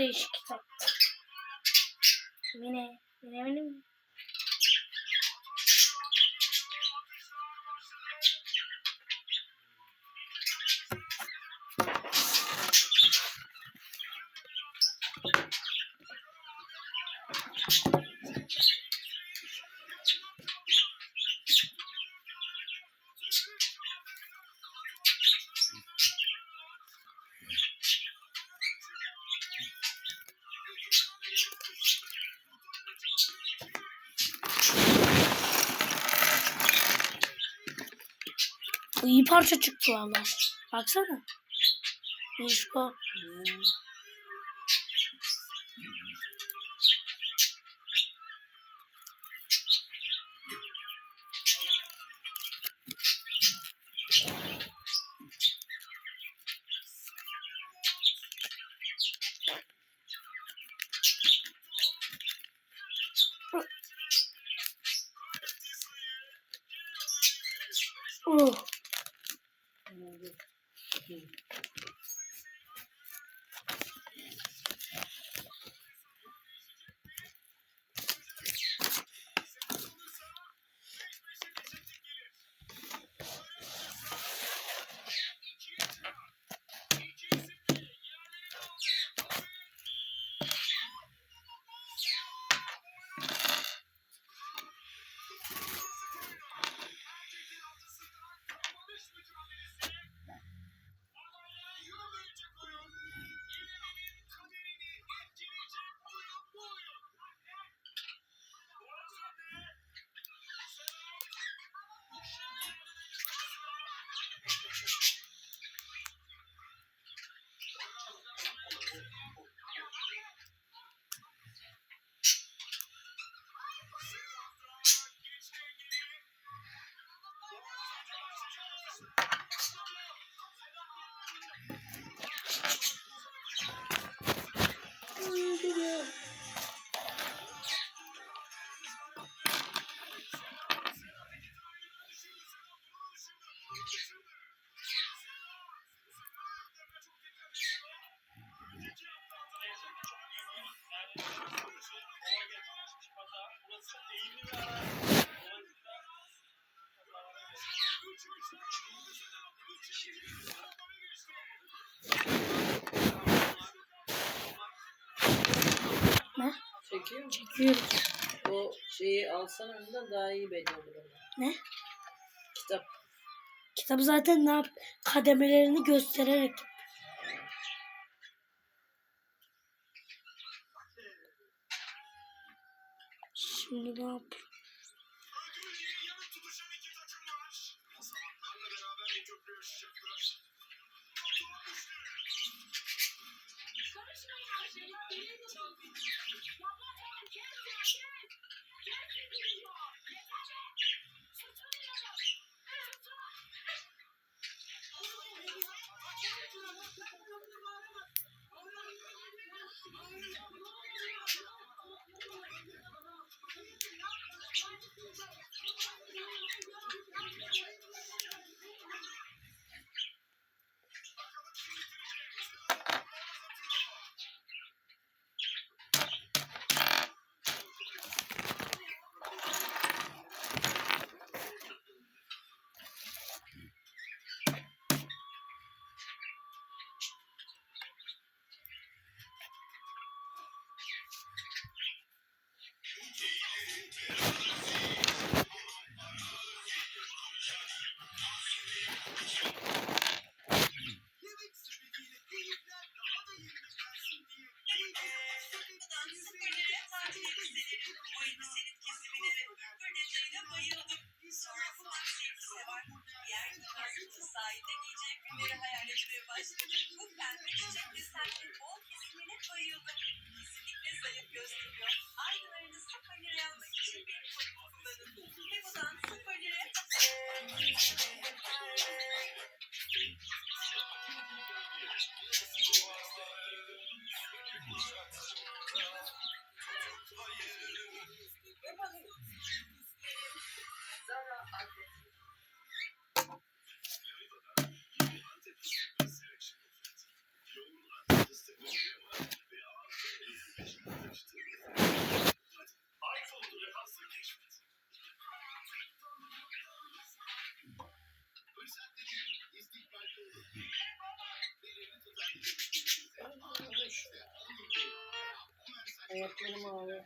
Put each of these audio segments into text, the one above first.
Aa değişik kitap. Mine. Mine mine mi? Bu iyi parça çıktı valla. Baksana. Nişko. Oh. Çekiyor mu? Çekiyorum. O şeyi alsan önden daha iyi belli olur ama. Ne? Kitap. Kitabı zaten ne yap? Kademelerini göstererek. Şimdi ne yap? Ayaklarım ağrıyor.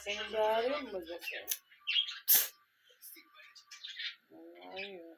Senin de ağrıyor mu bacakların? Ağrıyor.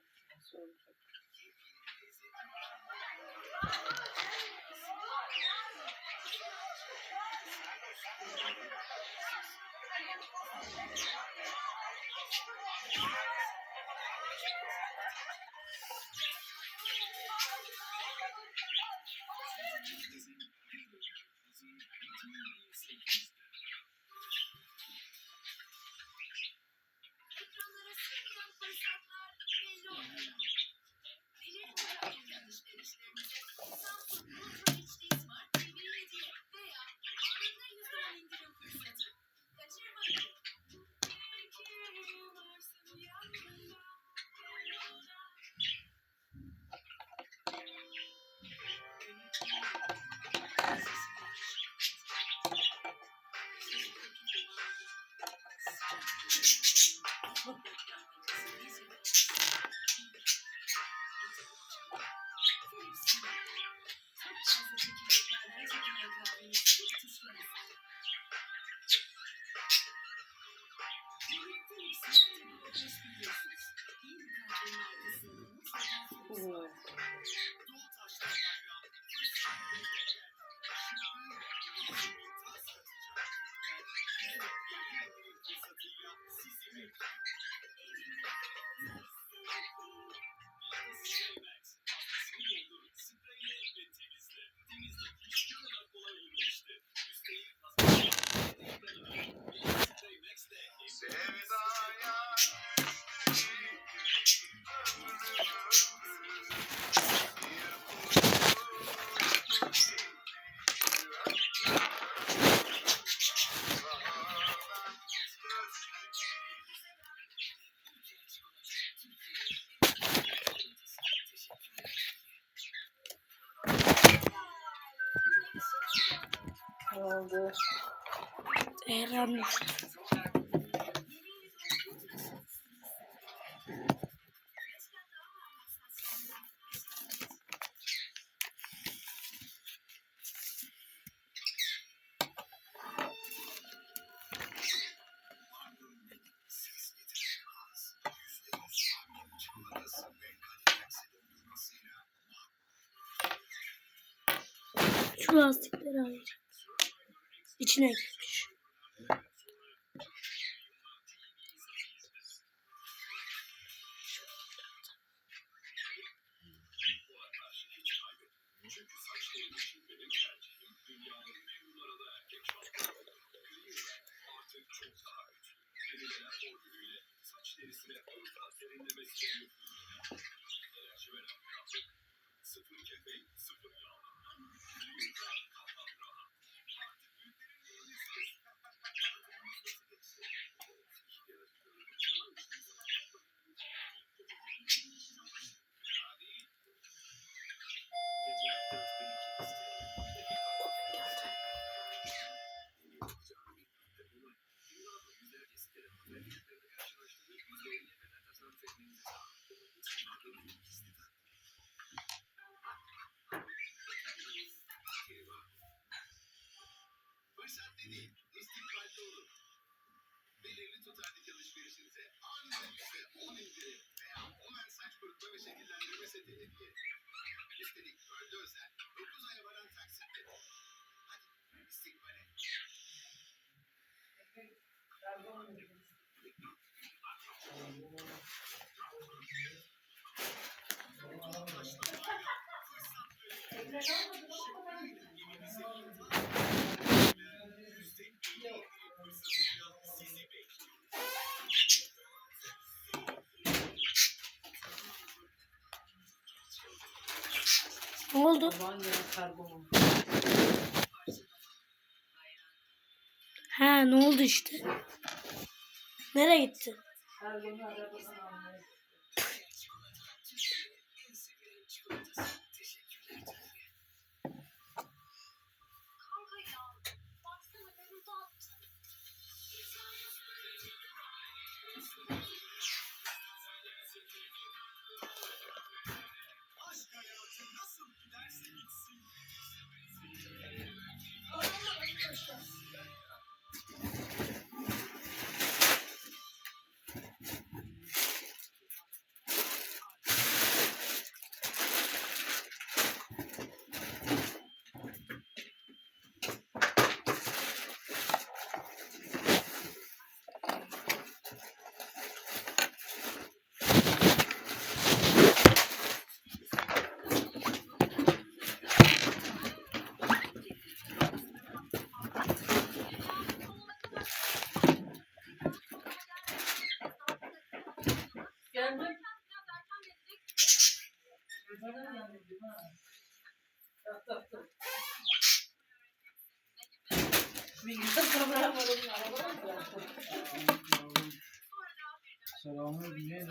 sizi bekliyor. Yanmış. Şu lastikleri alacağım. İçine Ne oldu? Ha ne oldu işte? Nereye gitti? Karbonu arabadan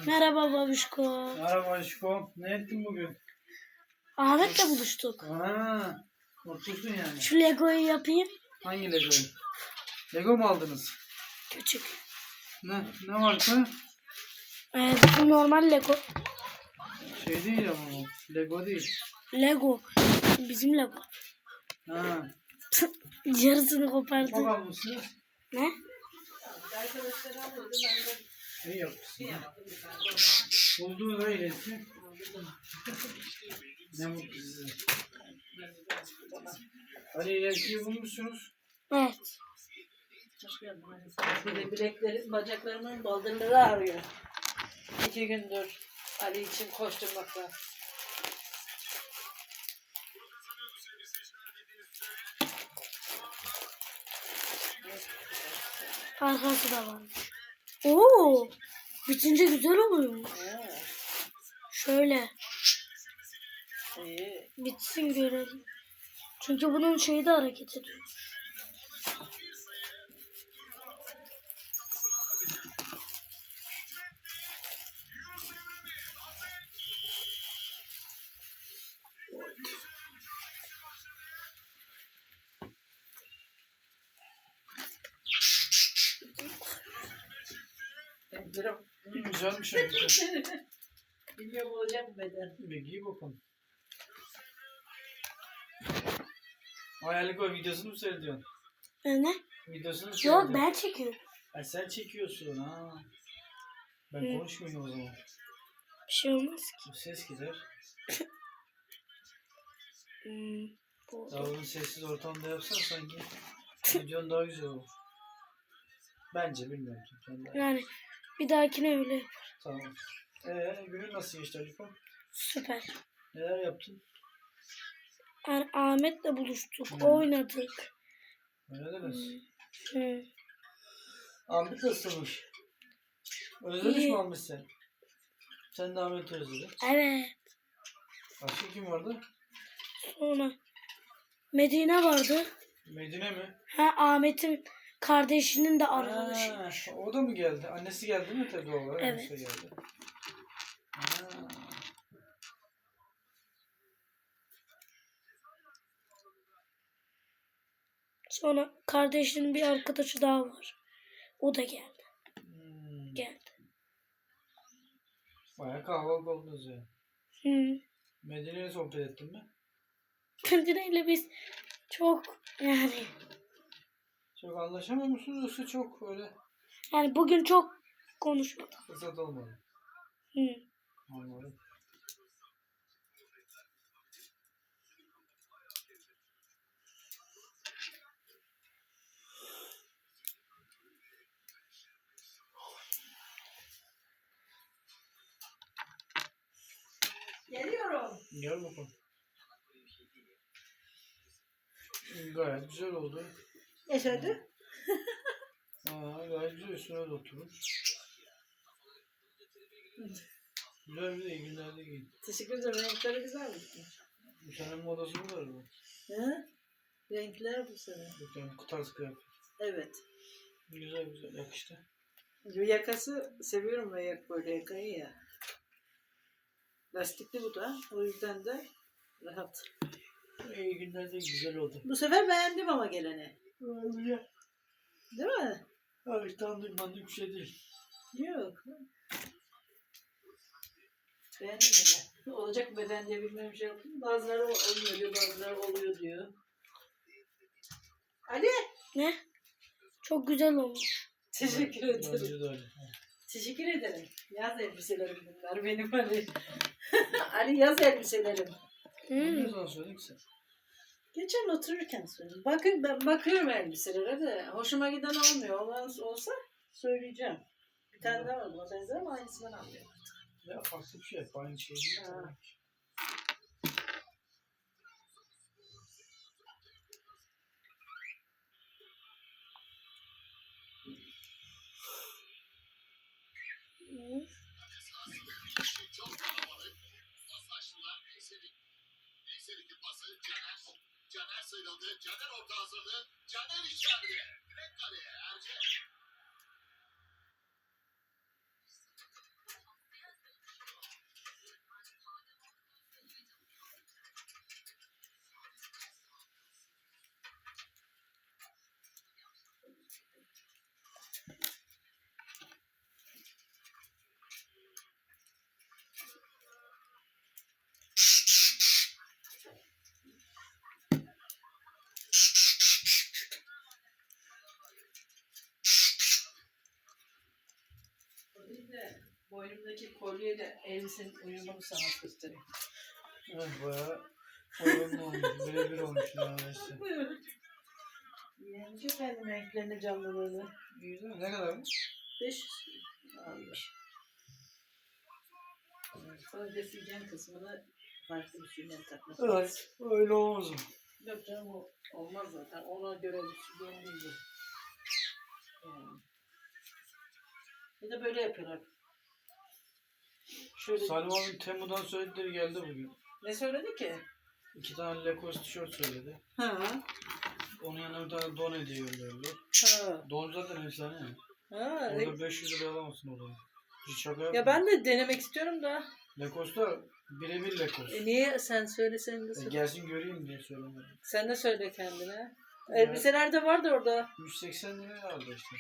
Merhaba babişko. Merhaba aşkım. Ne ettin bugün? Ahmet'le buluştuk. Aa, mutlusun yani. Şu Lego'yu yapayım. Hangi Lego'yu? Lego mu aldınız? Küçük. Ne, ne var ki? Ee, bu normal Lego. Şey değil ama bu. Lego değil. Lego. Bizim Lego. Ha. Yarısını kopardı. Çok almışsınız. Ne? Arkadaşlar alıyordu ben de İyi yapmışsın. bir yaptım. Bulduğu da iyilesin. ne mutlu size. Hadi ilerkiyi bulmuşsunuz. Evet. De bileklerim, bacaklarımın baldırları ağrıyor. İki gündür Ali için koşturmakla. Arkası da varmış. Oo. Bitince güzel oluyor. Ha, Şöyle. Bitsin görelim. Çünkü bunun şeyi de hareket ediyor. Bendirim. Güzelmiş abi. Biliyorum olacak beden. Bir giy bakalım. Ay Lego videosunu mu seyrediyorsun? Ne? Videosunu mu Yok seyrediyorsun? ben çekiyorum. Ay sen çekiyorsun ha. Ben Hı. konuşmayayım o zaman. Bir şey olmaz ki. Bu ses gider. Hmm, bu. Daha bunu sessiz ortamda yapsan sanki videon daha güzel olur. Bence bilmiyorum. Sen de- Yani bir dahakine öyle yap. Tamam. Ee, günün nasıl geçti Alifa? Süper. Neler yaptın? Yani Ahmet'le buluştuk. Hı. Oynadık. Öyle demez. Hı. Ahmet nasılmış? Özlemiş İyi. mi Ahmet sen? Sen de Ahmet'i özledin. Evet. Başka kim vardı? Sonra Medine vardı. Medine mi? Ha Ahmet'in kardeşinin de arkadaşı. Ha, o da mı geldi? Annesi geldi mi tabii olarak? Evet. Annesi de geldi. Ha. Sonra kardeşinin bir arkadaşı daha var. O da geldi. Hmm. Geldi. Bayağı kahvaltı oldunuz ya. Hı. Medine'yle sohbet ettin mi? Medine ile biz çok yani Çok anlaşamıyor musunuz yoksa çok öyle yani bugün çok konuşmadık. fırsat olmadı? Hı. Anladım. Geliyorum. Gel bakalım. Gayet güzel oldu. Yaşadı. Aa, gayet güzel üstüne de oturun. Güzel bir de iyi günlerde giyin. Teşekkür ederim. Renkleri güzel mi? Bu sene modası mı var bu? He? Renkler bu sene. Bu tarz kıyafet. Evet. Güzel güzel yakıştı. Bu yakası seviyorum ve yak böyle yakayı ya. Lastikli bu da. O yüzden de rahat. İyi günlerde güzel oldu. Bu sefer beğendim ama geleni. Öyle. Değil mi? Abi tanıdık mandık bir şey değil. Yok. Beğendim ben. Olacak beden diye bilmem şey yaptım. Bazıları olmuyor diyor, bazıları oluyor diyor. Ali! Ne? Çok güzel olmuş. Teşekkür ederim. Bence de öyle. Teşekkür ederim. Yaz elbiselerim bunlar benim Ali. Ali yaz elbiselerim. Ne Hı. zaman söyledin ki sen? Geçen otururken söyledim. Bakın ben bakıyorum elbiselere de. Hoşuma giden olmuyor. Olan olsa söyleyeceğim. Bir tane daha var buna benzer ama aynısından almıyorum. Ya farklı bir şey. Aynı şey değil. Ha. Hı. Veysel'in. Veysel'in pası Caner. Caner sıyrıldı. Caner orta hazırlığı. Caner içeride. De boynumdaki kolyeyle elbisenin uyumunu sana göstereyim. Evet bayağı uyumlu olmuş. Birebir olmuş neredeyse. Yenice efendim renklerini canlılığını. Mi? Ne kadar mı? 500 almış. Sonra defileceğin kısmını farklı bir sünnet takmak Evet. Öyle olmaz mı? Yok canım o olmaz zaten. Ona göre bir bu. Yani. Bir de böyle yapıyorlar. Şöyle Salim abi Temu'dan söyledikleri geldi bugün. ne söyledi ki? İki tane Lacoste tişört söyledi. Ha. Onun yanına bir tane don hediye gönderdiler. Ha. Don zaten efsane ya. Ha. Orada 500 liraya alamazsın o donu. Hiç şaka yapma. Ya ben de denemek istiyorum da. Lacoste'lar birebir Lacoste. E niye sen söylesen de E, söyle. gelsin göreyim diye söylemedim. Sen de söyle kendine. Evet. Elbiseler de vardı orada. 180 liraya aldı işte.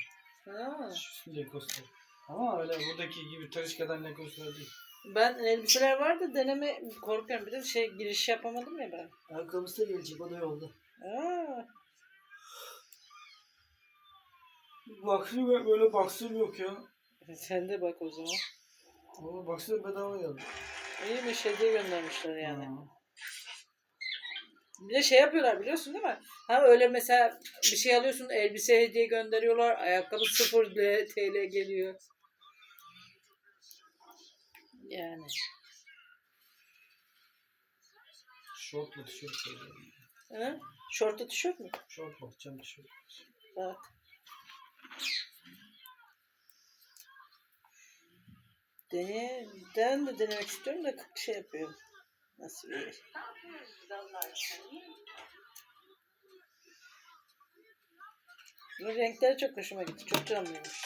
Ha. Şu Lacoste'lar. Ama öyle buradaki gibi Tarışka'dan Lacoste'lar değil. Ben elbiseler vardı deneme korkuyorum. Bir de şey giriş yapamadım ya ben. Ayakkabısı da gelecek o da yolda. Aa. Baksın böyle baksın yok ya. Sen de bak o zaman. Ama baksana bedava geldi. İyiymiş hediye göndermişler yani. Ha. Bir de şey yapıyorlar biliyorsun değil mi? Ha öyle mesela bir şey alıyorsun elbise hediye gönderiyorlar. Ayakkabı 0 TL geliyor. Yani. Şortla tişört söylüyorum. Ha? Şortlu tişört mü? Şort bakacağım tişört. Bak. Dene, ben de denemek istiyorum da şey yapıyorum. Nasıl bir Bu renkler çok hoşuma gitti. Çok canlıymış.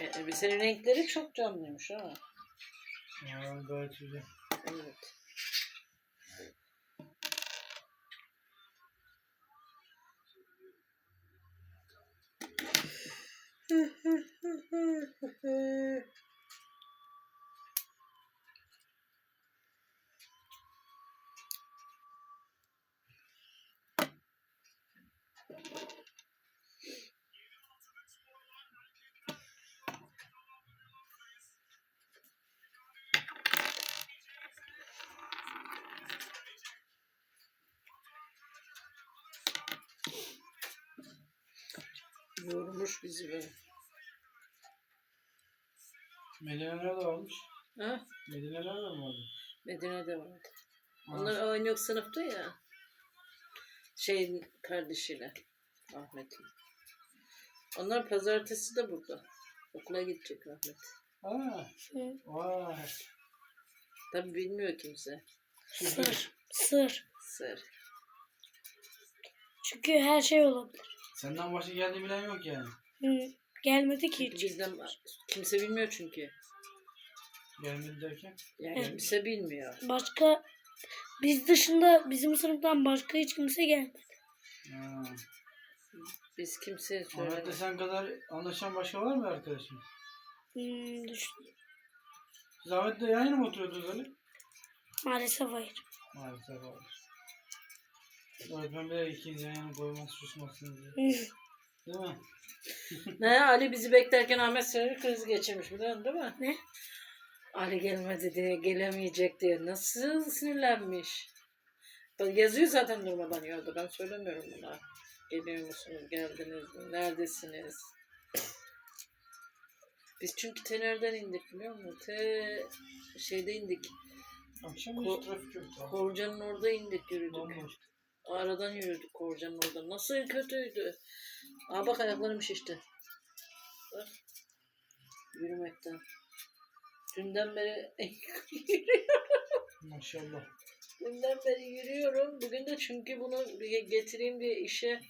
Elbisenin renkleri çok canlıymış ama. Aa, gayet güzel. Evet. Yormuş bizi be. Medine'ler de varmış. Ha? Medine'ler de mi vardı? Medine'de vardı. Onlar aynı yok sınıfta ya. Şeyin kardeşiyle. Ahmet'in. Onlar pazartesi de burada. Okula gidecek Ahmet. Aa, Hı. vay. Tabi bilmiyor kimse. Sır. Sır. Sır. Çünkü her şey olabilir. Senden başka geldiğini bilen yok yani. Hı. Gelmedi ki Çünkü hiç. bizden kimse bilmiyor çünkü. Gelmedi derken. Yani Evet. kimse bilmiyor. Başka biz dışında bizim sınıftan başka hiç kimse gelmedi. Ha. Biz kimseye Ahmet'le söylemedik. sen kadar anlaşan başka var mı arkadaşın? Hmm, düşün. Siz Ahmet'le yan yana mı oturuyordunuz öyle? Maalesef hayır. Maalesef abi. Öğretmen bile ikiniz yan yana koymaz susmasın diye. Değil mi? Ne Ali bizi beklerken Ahmet sinir krizi geçirmiş biliyorsun değil mi? Ne? Ali gelmedi diye gelemeyecek diye nasıl sinirlenmiş. Yazıyor zaten durmadan yolda ben söylemiyorum buna. Geliyor musunuz geldiniz mi neredesiniz? Biz çünkü Tener'den indik biliyor musun? Te şeyde indik. Akşam Ko-. Korcan'ın orada indik yürüdük. Bomboş. Aradan yürüdük Korcan'ın orada. Nasıl kötüydü. Aa bak ayaklarım şişti. Bak. Yürümekten. Dünden beri Maşallah. dünden beri yürüyorum. Bugün de çünkü bunu getireyim diye işe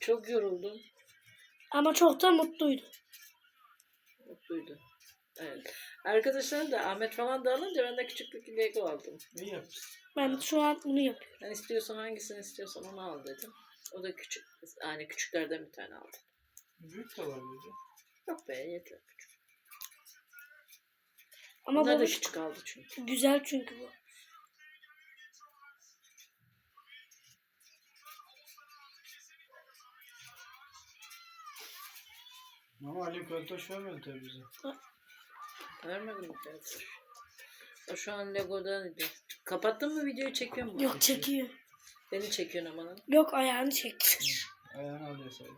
çok yoruldum. Ama çok da mutluydu. Mutluydu. Evet. Arkadaşlar da Ahmet falan da alınca ben de küçük bir Lego aldım. İyi yapmışsın. Ben şu an bunu yapıyorum. Ben istiyorsan hangisini istiyorsan onu al dedim. O da küçük. Yani küçüklerden bir tane aldım. Büyük de var. Yok be yeter küçük. Ama Bunlar da bu küçük aldı çünkü. güzel çünkü bu. Ama Ali Költaş vermedi tabii bize. Vermedim mi kardeş? O şu an Lego'daydı. Kapattın mı videoyu çekiyor mu? Yok çekiyor. Beni çekiyorsun ama lan. Yok ayağını çek. Ayağını alıyor sadece.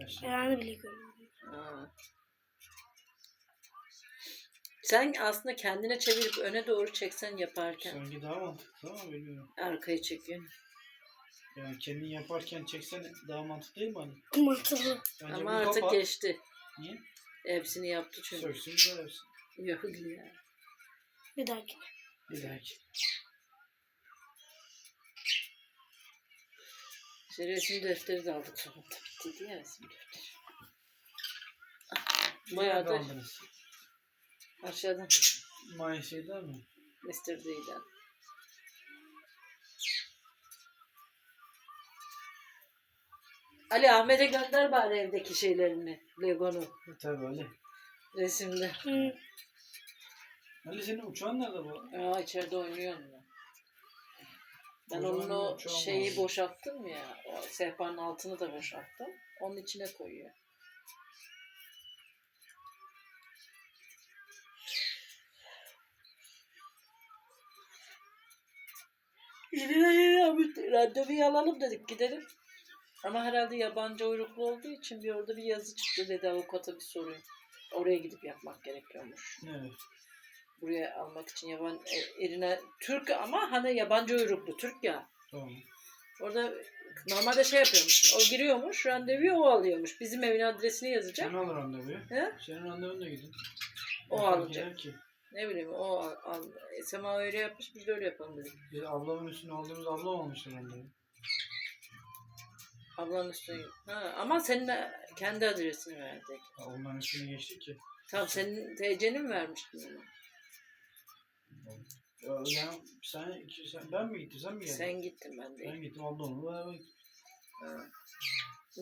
Taşla. Ayağını bile görüyorum. Ha. Sen aslında kendine çevirip öne doğru çeksen yaparken Sanki daha mantıklı ama bilmiyorum. arkayı çekiyorsun. Yani kendin yaparken çeksen daha mantıklı değil mi hani? Mantıklı. Bence Ama artık kapat. geçti. Niye? Hepsini yaptı çünkü. Söksün daha yapsın. Yok ya. Bir dahaki. Bir dahaki. İşte resim defteri de aldık sonunda. Bittiydi ya resim defteri. Bayağı da aldınız? aşağıdan Maya şeyden mi? Mr. D'den. Ali Ahmet'e gönder bari evdeki şeylerini. Lego'nu. Tabii Ali. Resimde. Hı. Ali senin uçağın nerede bu? Aa içeride oynuyor onunla. Ben O zaman onun o şeyi lazım. boşalttım ya. O sehpanın altını da boşalttım. Onun içine koyuyor. Yine yine abi randevuyu alalım dedik gidelim. Ama herhalde yabancı uyruklu olduğu için bir orada bir yazı çıktı dedi avukata bir sorun. Oraya gidip yapmak gerekiyormuş. Evet. Buraya almak için yaban e, eline Türk ama hani yabancı uyruklu Türk ya. Tamam. Orada normalde şey yapıyormuş. O giriyormuş, randevuyu o alıyormuş. Bizim evin adresini yazacak. Sen al randevuyu. He? Senin randevunla gidin. O fark alacak. ki? Ne bileyim o al. al. E, Sema öyle yapmış biz de öyle yapalım dedik. Biz ablamın üstüne aldığımız ablam almıştı randevu. Ablanın üstüne. Ha, ama senin kendi adresini verdik. Ya Onların üstüne geçtik ki. Tamam senin TC'ni mi vermiştin ona? Yani sen, sen, ben mi gittim sen mi geldin? Sen gittin ben de. Ben gittim ablamla beraber gittim. Ha.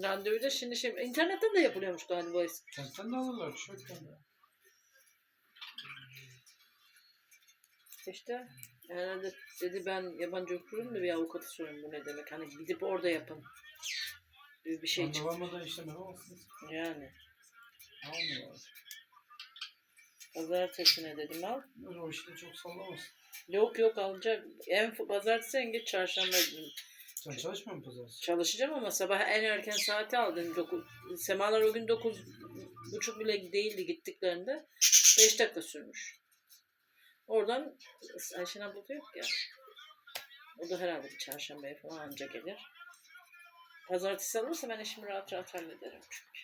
Randevu da şimdi şey internetten de yapılıyormuş galiba. Kentten de alırlar. Çok de. İşte herhalde dedi ben yabancı okurum da bir avukata sorayım bu ne demek. Hani gidip orada yapın. Bir, bir şey çıktı. almadan işlem yapamazsınız. Yani. Almıyorlar. Pazartesine dedim al. O işte çok sallamasın. Yok yok alacak. En pazartesi en geç çarşamba dedim. Sen çalışmıyor musun pazartesi? Çalışacağım ama sabah en erken saati aldım. Dokuz, semalar o gün dokuz buçuk bile değildi gittiklerinde. Beş dakika sürmüş. Oradan Ayşen abla da yok ya. O da herhalde bir çarşambaya falan anca gelir. Pazartesi alırsa ben işimi rahat rahat hallederim çünkü.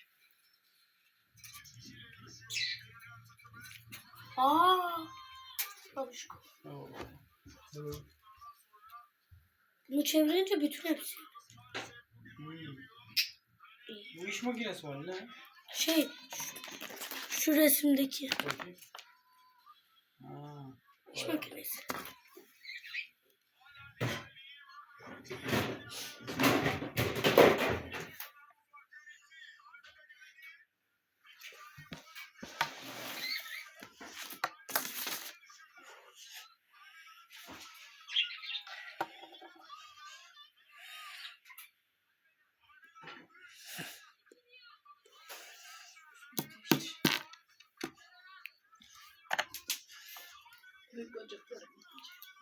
Aa. Babuşko. Oo. Evet. Bunu çevirince bütün hepsi. Hmm. Bu iş makinesi var ne? Şey. Şu resimdeki Bakayım. Ha. iş bayağı. makinesi. Bacaklarım.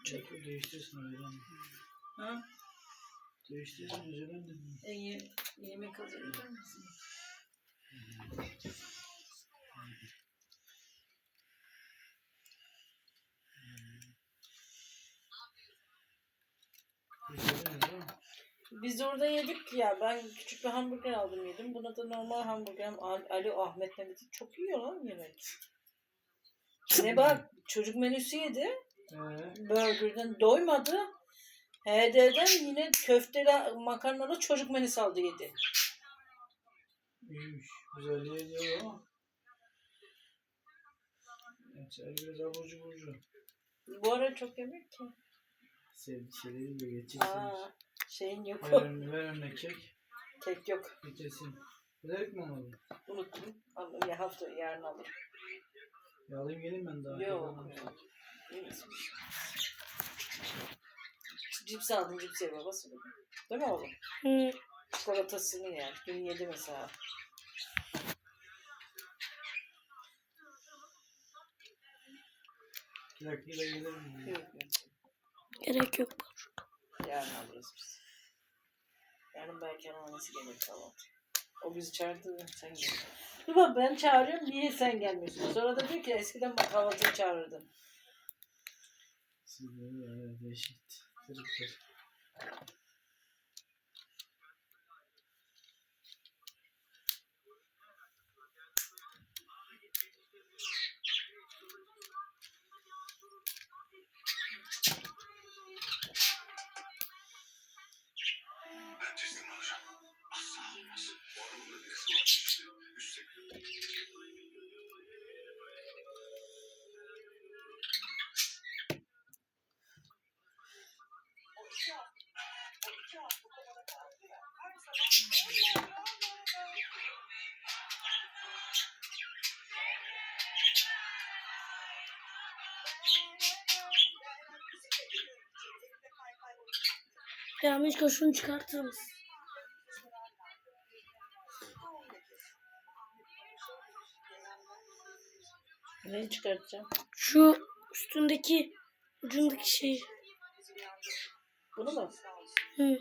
Çok değiştirsin önceden. Ha? Değiştirsin önceden de. E, ye- yemek hazırlayacak mısın? Değiştirdiniz değil mi? Biz orada yedik ya. Ben küçük bir hamburger aldım yedim. Buna da normal hamburger. Al- Ali Ahmet Mehmet'i çok yiyor lan yemek. Ne bak çocuk menüsü yedi. Ee, Burger'den doymadı. HD'den yine köfteli makarnalı çocuk menüsü aldı yedi. iyiymiş. Güzel yediyor ama. Geçer biraz aburcu burcu. Bu ara çok yemek ki. Sevdikleri de geçecek. Aa, şeyin yok. Ver ver önüne kek. Kek yok. Bitirsin. Bilerek mi olmalı? Unuttum. Ama ya hafta yarın alırım. Ya alayım gelin ben daha. Yok. yok. Cips aldım cips ye babası. Değil mi oğlum? Hı. Çikolatasını yer. Dün yedi mesela. İki dakikayla gelirim. Yok yok. Gerek yok. Yarın alırız biz. Yarın belki annesi gelir falan. O bizi çağırdı sen gel. Bak ben çağırıyorum niye sen gelmiyorsun? Sonra da diyor ki eskiden bak kahvaltıyı çağırırdın. Siz böyle ya, değişik. Ya Mişka şunu çıkartır mısın? Neyi çıkartacağım? Şu üstündeki ucundaki şey. Bunu mu? Hı.